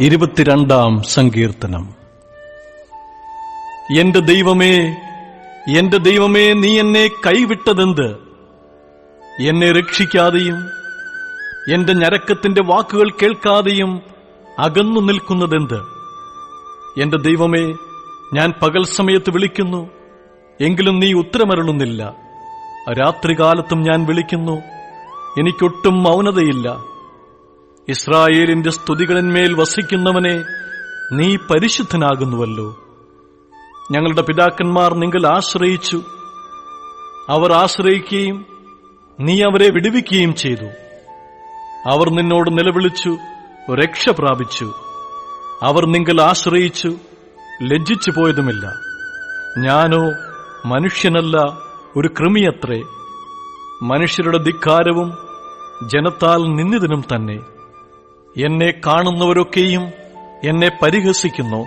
ഇരുപത്തിരണ്ടാം സങ്കീർത്തനം. എന്റെ ദൈവമേ എന്റെ ദൈവമേ നീ എന്നെ കൈവിട്ടതെന്ത്? എന്നെ രക്ഷിക്കാതെയും എന്റെ ഞരക്കത്തിന്റെ വാക്കുകൾ കേൾക്കാതെയും അകന്നു നിൽക്കുന്നതെന്ത്? എന്റെ ദൈവമേ ഞാൻ പകൽ സമയത്ത് വിളിക്കുന്നു എങ്കിലും നീ ഉത്തരമരുളുന്നില്ല. രാത്രികാലത്തും ഞാൻ വിളിക്കുന്നു എനിക്കൊട്ടും മൗനതയില്ല. ഇസ്രായേലിന്റെ സ്തുതികളിന്മേൽ വസിക്കുന്നവനെ നീ പരിശുദ്ധനാകുന്നുവല്ലോ. ഞങ്ങളുടെ പിതാക്കന്മാർ നിങ്ങൾ ആശ്രയിച്ചു. അവർ ആശ്രയിക്കുകയും നീ അവരെ വിടുവിക്കുകയും ചെയ്തു. അവർ നിന്നോട് നിലവിളിച്ചു രക്ഷ പ്രാപിച്ചു. അവർ നിങ്ങൾ ആശ്രയിച്ചു ലജ്ജിച്ചു പോയതുമില്ല. ഞാനോ മനുഷ്യനല്ല ഒരു കൃമിയത്രേ. മനുഷ്യരുടെ ധിക്കാരവും ജനത്താൽ നിന്നിതിനും തന്നെ. എന്നെ കാണുന്നവരൊക്കെയും എന്നെ പരിഹസിക്കുന്നു.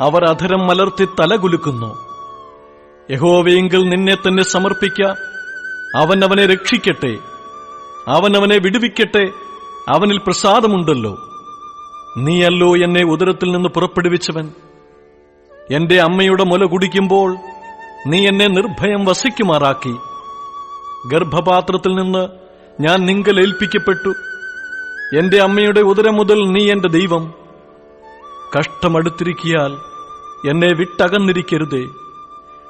അവർ അധരം മലർത്തി തലകുലുക്കുന്നു. യഹോവയെങ്കിൽ നിന്നെ തന്നെ സമർപ്പിക്ക. അവൻ അവനെ രക്ഷിക്കട്ടെ. അവൻ അവനെ വിടുവിക്കട്ടെ. അവനിൽ പ്രസാദമുണ്ടല്ലോ. നീയല്ലോ എന്നെ ഉദരത്തിൽ നിന്ന് പുറപ്പെടുവിച്ചവൻ. എന്റെ അമ്മയുടെ മുല കുടിക്കുമ്പോൾ നീ എന്നെ നിർഭയം വസിക്കുമാറാക്കി. ഗർഭപാത്രത്തിൽ നിന്ന് ഞാൻ നിങ്കൽ ഏൽപ്പിക്കപ്പെട്ടു എന്റെ അമ്മയുടെ ഉദരം മുതൽ നീ എന്റെ ദൈവം. കഷ്ടമടുത്തിരിക്കിയാൽ എന്നെ വിട്ടകന്നിരിക്കരുതേ.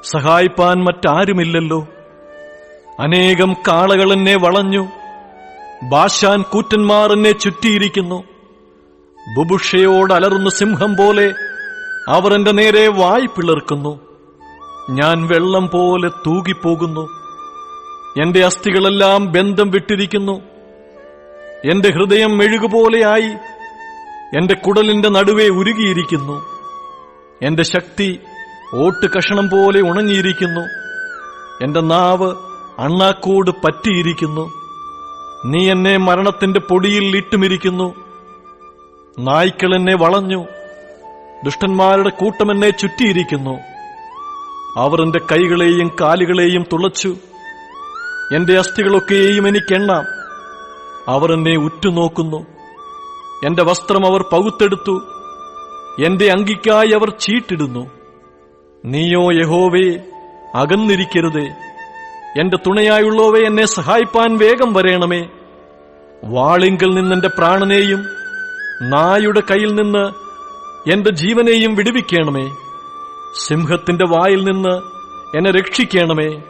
സഹായിപ്പാൻ മറ്റാരുമില്ലല്ലോ. അനേകം കാളകൾ എന്നെ വളഞ്ഞു. ബാഷാൻ കൂറ്റന്മാർ എന്നെ ചുറ്റിയിരിക്കുന്നു. ബുബുഷയോട് അലറുന്ന സിംഹം പോലെ അവർ എന്റെ നേരെ വായ് പിളർക്കുന്നു. ഞാൻ വെള്ളം പോലെ തൂകിപ്പോകുന്നു. എന്റെ അസ്ഥികളെല്ലാം ബന്ധം വിട്ടിരിക്കുന്നു. എന്റെ ഹൃദയം മെഴുകുപോലെയായി എന്റെ കുടലിന്റെ നടുവേ ഉരുകിയിരിക്കുന്നു. എന്റെ ശക്തി ഓട്ട് കഷണം പോലെ ഉണങ്ങിയിരിക്കുന്നു. എന്റെ നാവ് അണ്ണാക്കോട് പറ്റിയിരിക്കുന്നു. നീ എന്നെ മരണത്തിന്റെ പൊടിയിൽ ഇട്ടുമിരിക്കുന്നു. നായ്ക്കൾ എന്നെ വളഞ്ഞു. ദുഷ്ടന്മാരുടെ കൂട്ടം എന്നെ ചുറ്റിയിരിക്കുന്നു. അവർ എന്റെ കൈകളെയും കാലുകളെയും തുളച്ചു. എന്റെ അസ്ഥികളൊക്കെയും എനിക്കെണ്ണാം അവർ എന്നെ ഉറ്റുനോക്കുന്നു. എന്റെ വസ്ത്രം അവർ പകുത്തെടുത്തു. എന്റെ അങ്കിക്കായി അവർ ചീട്ടിടുന്നു. നീയോ യഹോവേ അകന്നിരിക്കരുതേ. എന്റെ തുണയായുള്ളവേ എന്നെ സഹായിപ്പാൻ വേഗം വരേണമേ. വാളിങ്കിൽ നിന്നെന്റെ പ്രാണനെയും നായുടെ കയ്യിൽ നിന്ന് എന്റെ ജീവനെയും വിടുവിക്കണമേ. സിംഹത്തിന്റെ വായിൽ നിന്ന് എന്നെ രക്ഷിക്കണമേ.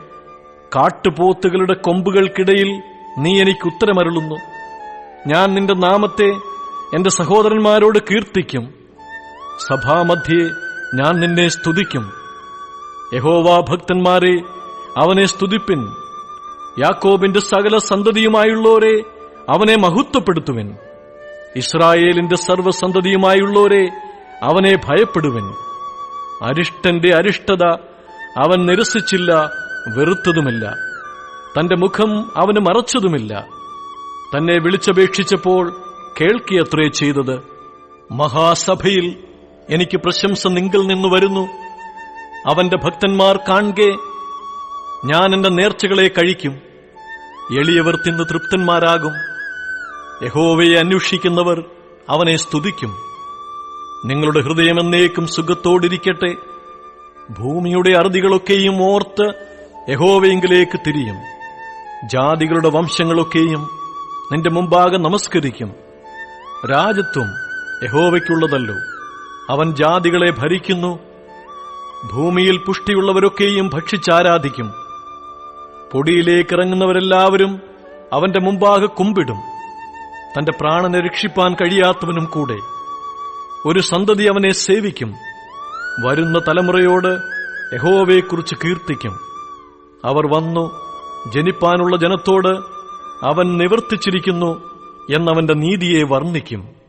കാട്ടുപോത്തുകളുടെ കൊമ്പുകൾക്കിടയിൽ നീ എനിക്ക് ഉത്തരമരുളുന്നു. ഞാൻ നിന്റെ നാമത്തെ എന്റെ സഹോദരന്മാരോട് കീർത്തിക്കും. സഭാമധ്യേ ഞാൻ നിന്നെ സ്തുതിക്കും. യഹോവാ ഭക്തന്മാരെ അവനെ സ്തുതിപ്പിൻ. യാക്കോബിന്റെ സകല സന്തതിയുമായുള്ളോരെ അവനെ മഹത്വപ്പെടുത്തുവിൻ. ഇസ്രായേലിന്റെ സർവസന്തതിയുമായുള്ളവരെ അവനെ ഭയപ്പെടുവിൻ. അരിഷ്ടന്റെ അരിഷ്ടത അവൻ നിരസിച്ചില്ല വെറുത്തതുമില്ല. തന്റെ മുഖം അവന് മറച്ചതുമില്ല. തന്നെ വിളിച്ചപേക്ഷിച്ചപ്പോൾ കേൾക്കിയത്രേ ചെയ്തത്. മഹാസഭയിൽ എനിക്ക് പ്രശംസ നിങ്കിൽ നിന്ന് വരുന്നു. അവന്റെ ഭക്തന്മാർ കാണെ ഞാൻ എന്റെ നേർച്ചകളെ കഴിക്കും. എളിയവർ തിന്ന് തൃപ്തന്മാരാകും. യഹോവയെ അന്വേഷിക്കുന്നവർ അവനെ സ്തുതിക്കും. നിങ്ങളുടെ ഹൃദയം എന്നേക്കും സുഖത്തോടിരിക്കട്ടെ. ഭൂമിയുടെ അറുതികളൊക്കെയും ഓർത്ത് യഹോവയെങ്കിലേക്ക് തിരിയും. ജാതികളുടെ വംശങ്ങളൊക്കെയും നിന്റെ മുമ്പാകെ നമസ്കരിക്കും. രാജത്വം യഹോവയ്ക്കുള്ളതല്ലോ. അവൻ ജാതികളെ ഭരിക്കുന്നു. ഭൂമിയിൽ പുഷ്ടിയുള്ളവരൊക്കെയും ഭക്ഷിച്ചാരാധിക്കും. പൊടിയിലേക്ക് ഇറങ്ങുന്നവരെല്ലാവരും അവന്റെ മുമ്പാകെ കുമ്പിടും. തന്റെ പ്രാണനെ രക്ഷിപ്പാൻ കഴിയാത്തവനും കൂടെ. ഒരു സന്തതി അവനെ സേവിക്കും. വരുന്ന തലമുറയോട് യഹോവയെക്കുറിച്ച് കീർത്തിക്കും. അവർ വന്നു ജനിപ്പാനുള്ള ജനത്തോട് അവൻ നിവർത്തിച്ചിരിക്കുന്നു എന്നവന്റെ നീതിയെ വർണിക്കും.